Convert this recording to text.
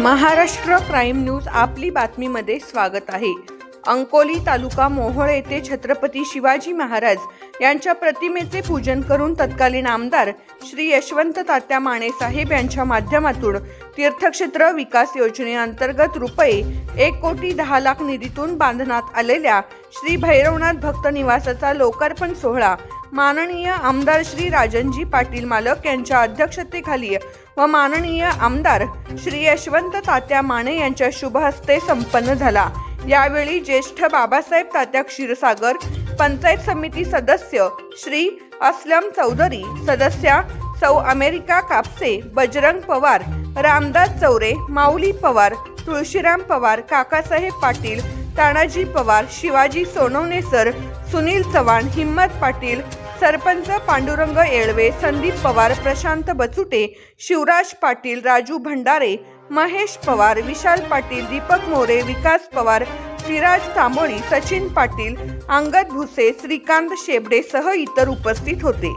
Maharashtra prime news आपली बातमीमध्ये स्वागत आहे. अंकोली तालुका मोहोळ येथे छत्रपती शिवाजी महाराज यांच्या प्रतिमेचे पूजन करून तत्कालीन आमदार श्री यशवंत तात्या माने साहेब यांच्या माध्यमातून तीर्थक्षेत्र विकास योजनेअंतर्गत रुपये एक कोटी दहा लाख निधीतून बांधण्यात आलेल्या श्री भैरवनाथ भक्त निवासाचा लोकार्पण सोहळा माननीय आमदार श्री राजनजी पाटील मालक यांच्या अध्यक्षतेखाली व माननीय आमदार श्री यशवंत तात्या माने यांच्या शुभ हस्ते संपन्न झाला. यावेळी ज्येष्ठ बाबासाहेब तात्या क्षीरसागर पंचायत समिती सदस्य श्री असलम चौधरी सदस्या सौ अमेरिका कापसे बजरंग पवार रामदास चौरे माऊली पवार तुळशीराम पवार काकासाहेब पाटील तानाजी पवार शिवाजी सोनवणे सर सुनील चव्हाण हिम्मत पाटील सरपंच पांडुरंग येळवे संदीप पवार प्रशांत बचुटे शिवराज पाटील राजू भंडारे महेश पवार विशाल पाटील दीपक मोरे विकास पवार सिराज तांबोळी सचिन पाटील अंगद भुसे श्रीकांत शेबडे सह इतर उपस्थित होते.